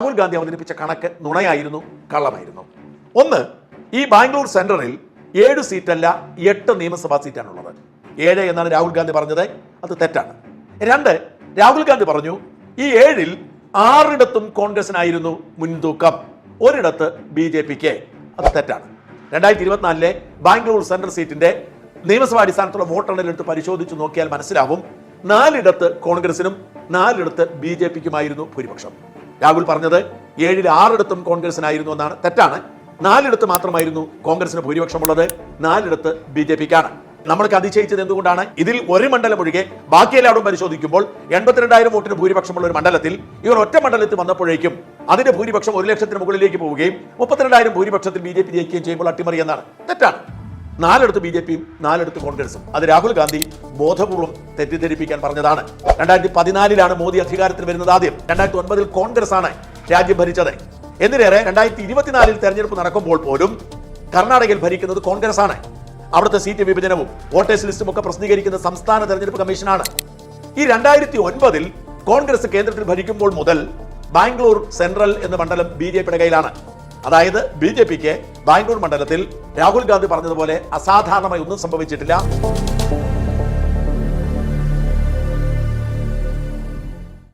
രാഹുൽ ഗാന്ധി അവതരിപ്പിച്ച കണക്ക് നുണയായിരുന്നു കള്ളമായിരുന്നു. ഒന്ന് ഈ ബാംഗ്ലൂർ സെൻട്രലിൽ ഏഴ് സീറ്റല്ല എട്ട് നിയമസഭാ സീറ്റാണുള്ളത്. ഏഴ് എന്നാണ് രാഹുൽ ഗാന്ധി പറഞ്ഞത് അത് തെറ്റാണ്. രണ്ട് രാഹുൽ ഗാന്ധി പറഞ്ഞു ഈ ഏഴിൽ ആറിടത്തും കോൺഗ്രസിനായിരുന്നു മുൻതൂക്കം ഒരിടത്ത് ബി ജെ പിക്ക്. അത് തെറ്റാണ്. രണ്ടായിരത്തി ഇരുപത്തിനാലിലെ ബാംഗ്ലൂർ സെൻട്രൽ സീറ്റിന്റെ നിയമസഭാ അടിസ്ഥാനത്തുള്ള വോട്ടെണ്ണൽ എടുത്ത് പരിശോധിച്ച് നോക്കിയാൽ മനസ്സിലാവും നാലിടത്ത് കോൺഗ്രസിനും നാലിടത്ത് ബി ജെ പിക്കുമായിരുന്നു ഭൂരിപക്ഷം. രാഹുൽ പറഞ്ഞത് ഏഴിൽ ആറിടത്തും കോൺഗ്രസിനായിരുന്നു എന്നാണ്. തെറ്റാണ്. നാലിടത്ത് മാത്രമായിരുന്നു കോൺഗ്രസിന് ഭൂരിപക്ഷമുള്ളത്. നാലിടത്ത് ബി ജെ പിക്കാണ്. നമ്മൾക്ക് അതിശയിച്ചത് എന്തുകൊണ്ടാണ്? ഇതിൽ ഒരു മണ്ഡലം ഒഴികെ ബാക്കി എല്ലാവരും പരിശോധിക്കുമ്പോൾ എൺപത്തിരണ്ടായിരം വോട്ടിന് ഭൂരിപക്ഷമുള്ള ഒരു മണ്ഡലത്തിൽ ഇവർ ഒറ്റ മണ്ഡലത്തിൽ വന്നപ്പോഴേക്കും അതിന്റെ ഭൂരിപക്ഷം ഒരു ലക്ഷത്തിന് മുകളിലേക്ക് പോവുകയും മുപ്പത്തിരണ്ടായിരം ഭൂരിപക്ഷത്തിൽ ബി ജെ പി ജയിക്കുകയും ചെയ്യുമ്പോൾ അട്ടിമറി എന്നാണ്. തെറ്റാണ്. നാലിടത്ത് ബി ജെ പിയും നാലിടത്ത് കോൺഗ്രസും. അത് രാഹുൽ ഗാന്ധി ബോധപൂർവം തെറ്റിദ്ധരിപ്പിക്കാൻ പറഞ്ഞതാണ്. രണ്ടായിരത്തി പതിനാലിലാണ് മോദി അധികാരത്തിൽ വരുന്നത് ആദ്യം. രണ്ടായിരത്തി ഒൻപതിൽ കോൺഗ്രസ് ആണ് രാജ്യം ഭരിച്ചത്. എന്തിനേറെ രണ്ടായിരത്തി ഇരുപത്തിനാലിൽ തെരഞ്ഞെടുപ്പ് നടക്കുമ്പോൾ പോലും കർണാടകയിൽ ഭരിക്കുന്നത് കോൺഗ്രസ് ആണ് അവിടുത്തെ സീറ്റ് വിഭജനവും വോട്ടേഴ്സ് ലിസ്റ്റും ഒക്കെ പ്രസിദ്ധീകരിക്കുന്ന സംസ്ഥാന തെരഞ്ഞെടുപ്പ് കമ്മീഷനാണ്. ഈ രണ്ടായിരത്തി ഒൻപതിൽ കോൺഗ്രസ് കേന്ദ്രത്തിൽ ഭരിക്കുമ്പോൾ മുതൽ ബാംഗ്ലൂർ സെൻട്രൽ എന്ന മണ്ഡലം ബി ജെ പിയുടെ കയ്യിലാണ്. അതായത് ബി ജെ പിക്ക് ബാംഗ്ലൂർ മണ്ഡലത്തിൽ രാഹുൽ ഗാന്ധി പറഞ്ഞതുപോലെ അസാധാരണമായി ഒന്നും സംഭവിച്ചിട്ടില്ല.